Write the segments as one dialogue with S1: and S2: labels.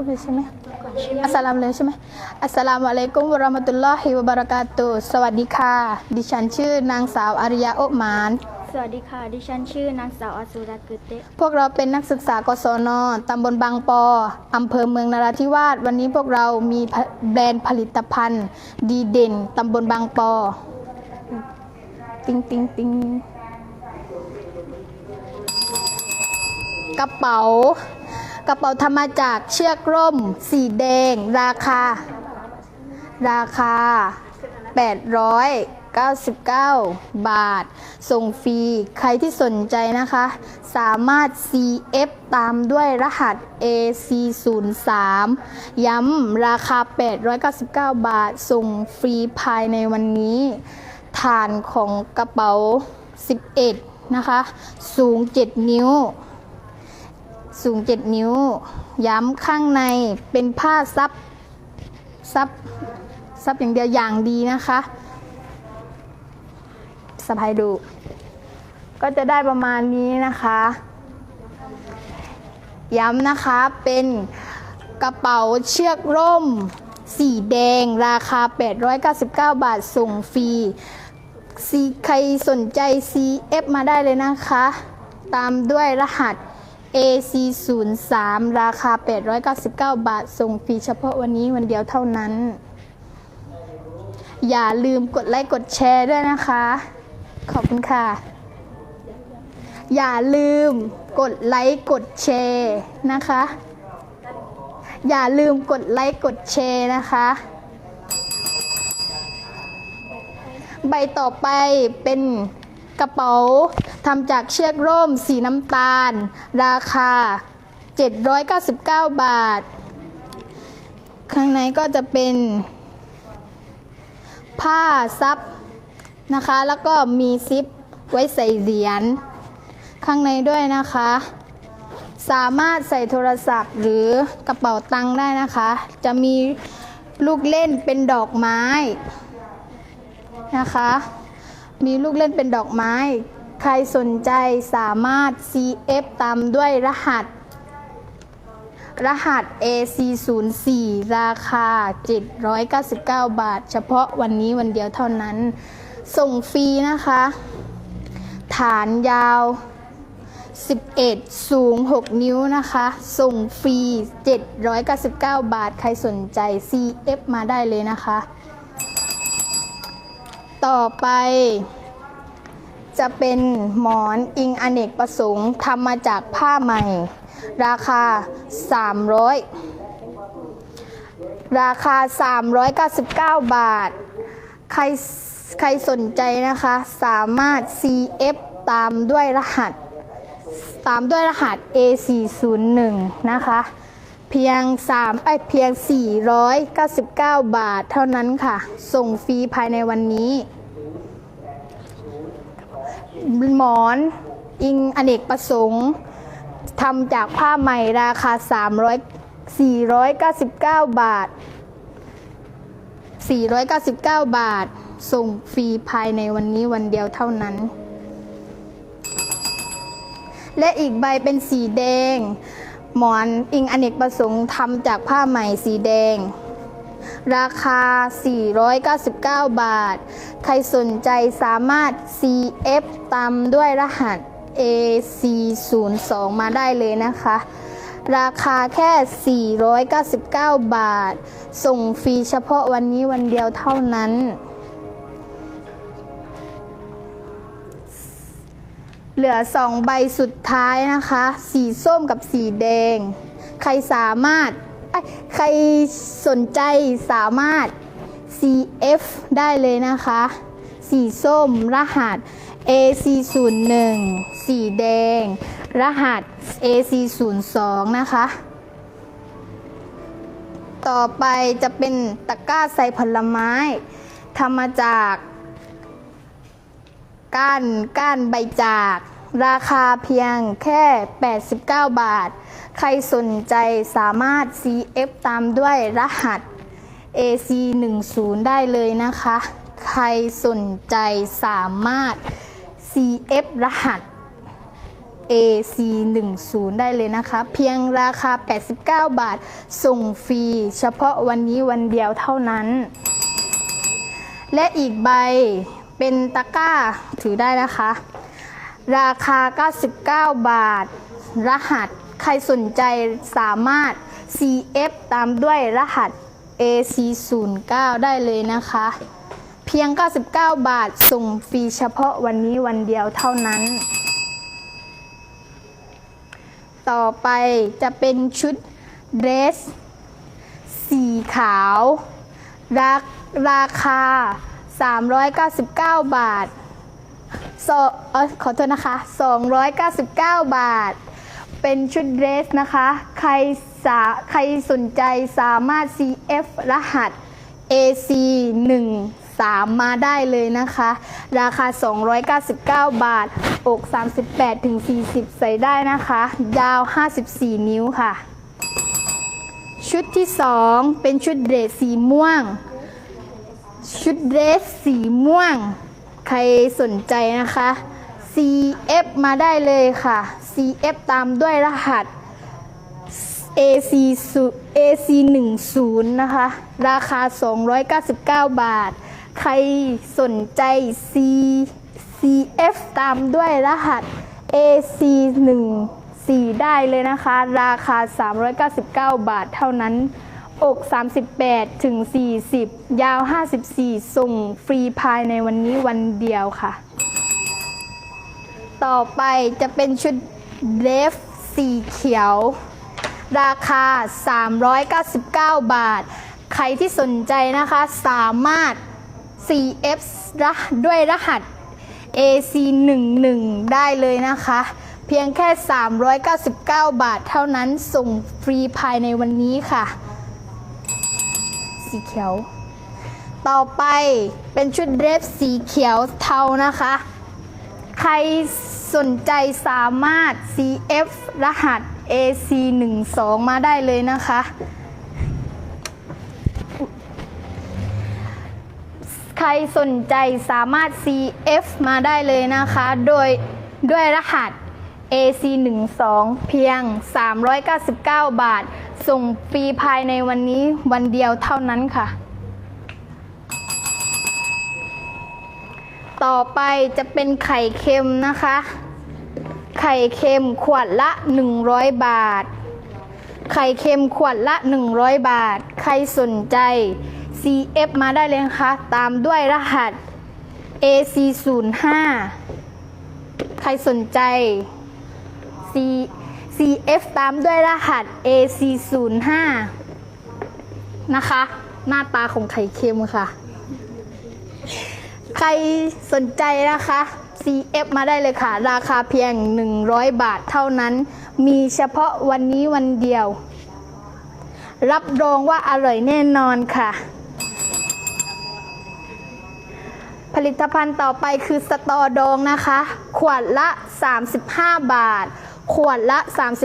S1: พูดเลยใช่ไหมอัสสลามุเลยใช่ไหมอัสสลามุอะลัยกุมวะเราะมะตุลลอฮิวะบะเราะกาตุฮ์สวัสดีค่ะ ดิฉันชื่อนางสาวอาริยาโอมาน
S2: สวัสดีค่ะ ดิฉันชื่อนางสาวอสุรัตน์กุเตะ
S1: พวกเราเป็นนักศึกษากศนตำบลบางปออำเภอเมืองนราธิวาส วันนี้พวกเรามีแบรนด์ผลิตภัณฑ์ ดีเด่นตำบลบางปอ ติงติงติงกระเป๋า กระเป๋าทำมาจากเชือกร่ม สีแดง ราคา ราคา 899 บาท ส่งฟรี ใครที่สนใจนะคะ สามารถ CF ตามด้วยรหัส AC03 ย้ำราคา 899 บาท ส่งฟรีภายในวันนี้ ฐานของกระเป๋า 11 นะคะ สูง 7 นิ้ว สูง 7 นิ้ว ย้ำข้างในเป็นผ้าซับ ซับ ซับอย่างเดียวอย่างดีนะคะสะพายดู ก็จะได้ประมาณนี้นะคะ ย้ำนะคะเป็นกระเป๋าเชือกร่ม สีแดง ราคา 899 บาทส่งฟรีซีใครสนใจ CF มาได้เลยนะคะ ตามด้วยรหัส AC03 ราคา 899 บาท ส่งฟรีเฉพาะวันนี้วันเดียวเท่านั้น อย่าลืมกดไลค์กดแชร์ด้วยนะคะ ขอบคุณค่ะ อย่าลืมกดไลค์กดแชร์นะคะ อย่าลืมกดไลค์กดแชร์นะคะ ใบต่อไปเป็น กระเป๋าทำจากเชือกร่ม สีน้ำตาล ราคา 799 บาท ข้างในก็จะเป็น ผ้าซับนะคะ แล้วก็มีซิปไว้ใส่เหรียญข้างในด้วยนะคะ สามารถใส่โทรศัพท์หรือกระเป๋าตังค์ได้นะคะ จะมีลูกเล่นเป็นดอกไม้นะคะ มีลูกเล่นเป็นดอกไม้ ใครสนใจสามารถ CF ตามด้วยรหัส รหัส AC04 ราคา 799 บาท เฉพาะวันนี้วันเดียวเท่านั้น ส่งฟรีนะคะ ฐานยาว 11 สูง 6 นิ้วนะคะ ส่งฟรี 799 บาท ใครสนใจ CF มาได้เลยนะคะ ต่อไป จะเป็นหมอนอิงอเนกประสงค์ทำมาจากผ้าใหม่ ราคา 300 ราคา 399 บาท ใครใครสนใจนะคะ สามารถ CF ตามด้วยรหัส ตามด้วยรหัส A401 นะคะ เพียง 3ไอเพียง 499 บาทเท่านั้นค่ะ ส่งฟรีภายในวันนี้ หมอนอิงอเนกประสงค์ทำจากผ้าไหมราคา 300 499 บาท 499 บาท ส่งฟรีภายในวันนี้วันเดียวเท่านั้น และอีกใบเป็นสีแดง หมอนอิงอเนกประสงค์ทำจากผ้าไหมสีแดง ราคา 499 บาท ใครสนใจสามารถ CF ตามด้วยรหัส AC02 มาได้เลยนะคะ ราคาแค่ 499 บาท ส่งฟรีเฉพาะวันนี้วันเดียวเท่านั้น เหลือสองใบสุดท้ายนะคะ สีส้มกับสีแดง ใครสามารถ ใครสนใจสามารถ CF ได้เลยนะคะ สีส้มรหัส AC01 สีแดง รหัส AC02 นะคะ ต่อไปจะเป็นตะกร้าใส่ผลไม้ทำมาจาก ก้านก้านใบจาก ราคาเพียงแค่ 89 บาท ใครสนใจสามารถ CF ตามด้วยรหัส AC10 ได้เลยนะคะ ใครสนใจสามารถ CF รหัส AC10 ได้เลยนะคะ เพียงราคา 89 บาท ส่งฟรี เฉพาะวันนี้วันเดียวเท่านั้น และอีกใบ เป็นตะกร้าถือได้นะคะ ราคา 99 บาท รหัสใครสนใจสามารถ CF ตามด้วยรหัส AC09 ได้เลยนะคะ เพียง 99 บาทส่งฟรีเฉพาะวันนี้วันเดียวเท่านั้น ต่อไปจะเป็นชุดเดรส สีขาว ราราคา 399 บาทโซเออขอโทษนะคะ 299 บาท เป็นชุดเดรสนะคะ ใครสาใครสนใจสามารถ CF รหัส AC 1 3 มาได้เลยนะคะ ราคา 299 บาท อก 38ถึง40ใส่ได้นะคะ ยาว 54 นิ้วค่ะ ชุดที่ 2 เป็นชุดเดรสสีม่วง ชุดเดรสสีม่วง ใครสนใจนะคะ CF มาได้เลยค่ะ CF ตามด้วยรหัส AC AC 1 0นะคะ ราคา 299 บาท ใครสนใจ C CF ตามด้วยรหัส AC 1 4ได้เลยนะคะ ราคา 399 บาทเท่านั้น อก 38 ถึง 40 ยาว 54 ส่งฟรีภายในวันนี้วันเดียวค่ะ ต่อไปจะเป็นชุดเดฟสีเขียว ราคา 399 บาท ใครที่สนใจนะคะสามารถ CF ด้วยรหัส AC11 ได้เลยนะคะ เพียงแค่ 399 บาทเท่านั้นส่งฟรีภายในวันนี้ค่ะ สีเขียว ต่อไปเป็นชุดเดรฟสีเขียวเทานะคะ ใครสนใจสามารถ CF รหัส AC12 มาได้เลยนะคะ ใครสนใจสามารถ CF มาได้เลยนะคะ โดยด้วยรหัส AC12 เพียง 399 บาท ส่งฟรีภายในวันนี้วันเดียวเท่านั้นค่ะ ต่อไปจะเป็นไข่เค็มนะคะ ไข่เค็มขวดละ 100 บาท ไข่เค็มขวดละ 100 บาท ใครสนใจ CF มาได้เลยนะคะ ตามด้วยรหัส AC05 ใครสนใจ CF CF ตามด้วยรหัส AC05 นะคะ หน้าตาของไข่เค็มค่ะ ใครสนใจนะคะ CF มาได้เลยค่ะ ราคาเพียง 100 บาทเท่านั้น มีเฉพาะวันนี้วันเดียว รับรองว่าอร่อยแน่นอนค่ะ ผลิตภัณฑ์ต่อไปคือสตอดองนะคะ ขวดละ 35 บาท ขวดละ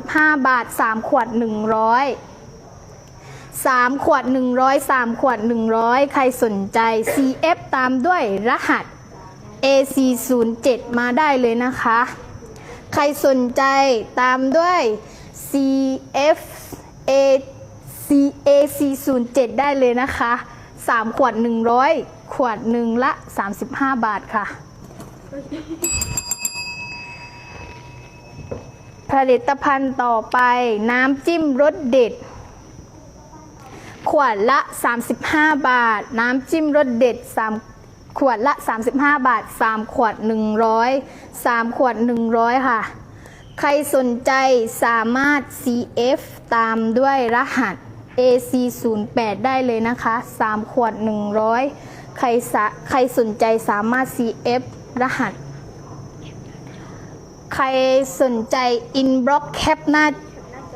S1: 35 บาท 3 ขวด 100 3 ขวด 100 3 ขวด 100 ใครสนใจ CF ตามด้วยรหัส AC07 มาได้เลยนะคะ ใครสนใจตามด้วย CF A CAC07 ได้เลยนะคะ 3 ขวด 100 ขวดหนึ่งละ 35 บาทค่ะ ผลิตภัณฑ์ต่อไป น้ำจิ้มรสเด็ด ขวดละ 35 บาท น้ำจิ้มรสเด็ด 3 ขวดละ 35 บาท 3 ขวด 100 3 ขวด 100 ค่ะ ใครสนใจสามารถ CF ตามด้วยรหัส AC08 ได้เลยนะคะ 3 ขวด 100 ใครสะใครสนใจสามารถ CF รหัส ใครสนใจอินบล็อกแคปหน้า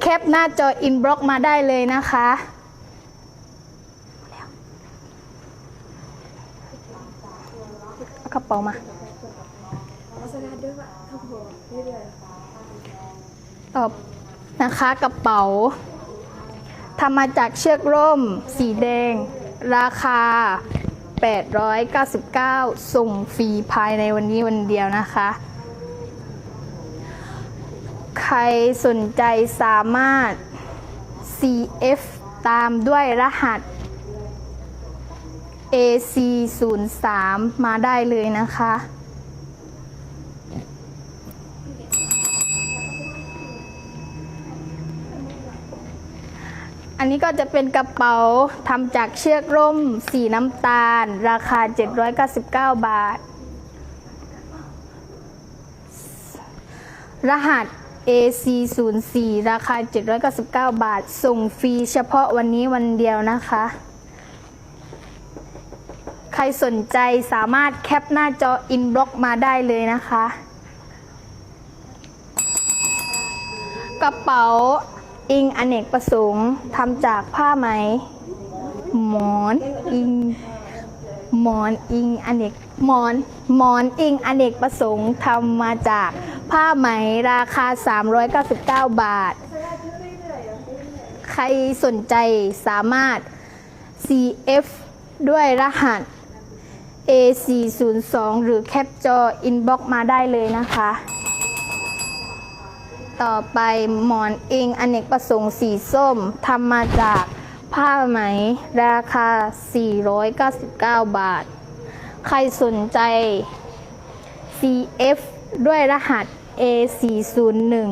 S1: แคปหน้าจออินบล็อกมาได้เลยนะคะ เอากระเป๋ามาตอบนะคะกระเป๋าทำมาจากเชือกร่ม สีแดง ราคา 899 ส่งฟรีภายในวันนี้วันเดียวนะคะ ใครสนใจสามารถ CF ตามด้วยรหัส AC03 มาได้เลยนะคะ อันนี้ก็จะเป็นกระเป๋าทำจากเชือกร่มสีน้ำตาล ราคา 799 บาท รหัส AC04 ราคา 799 บาท ส่งฟรีเฉพาะวันนี้วันเดียวนะคะ ใครสนใจสามารถแคปหน้าจออินบล็อกมาได้เลยนะคะ กระเป๋าอิงอเนกประสงค์ทำจากผ้าไหม หมอนอิงหมอนอิงอเนกหมอนหมอนอิงอเนกประสงค์ทำมาจาก ผ้าไหมราคา 399 บาท ใครสนใจสามารถ CF ด้วยรหัส A402 หรือแคปจออินบ็อกมาได้เลยนะคะ ต่อไปหมอนเองอเนกประสงค์สีส้มทำมาจากผ้าไหมราคา 499 บาท ใครสนใจ CF ด้วยรหัส A401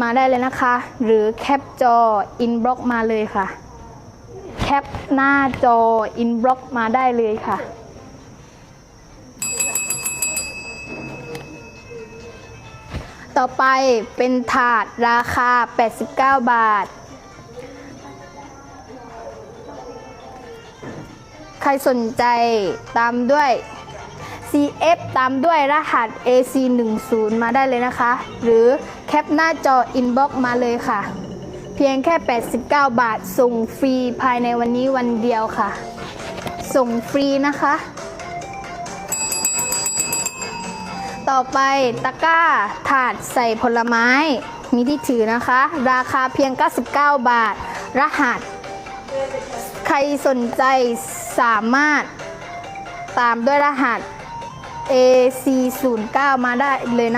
S1: มาได้เลยนะคะ หรือแคปจออินบล็อกมาเลยค่ะ แคปหน้าจออินบล็อกมาได้เลยค่ะ ต่อไปเป็นถาดราคา 89 บาท ใครสนใจตามด้วย CF ตามด้วยรหัส AC10 มาได้เลยนะคะ หรือแคปหน้าจอ Inbox มาเลยค่ะ เพียงแค่ 89 บาท ส่งฟรีภายในวันนี้วันเดียวค่ะ ส่งฟรีนะคะ ต่อไปตะกร้าถาดใส่ผลไม้มีที่ถือนะคะ ราคาเพียง 99 บาท รหัส ใครสนใจสามารถตามด้วยรหัส AC09 มาได้เลยนะ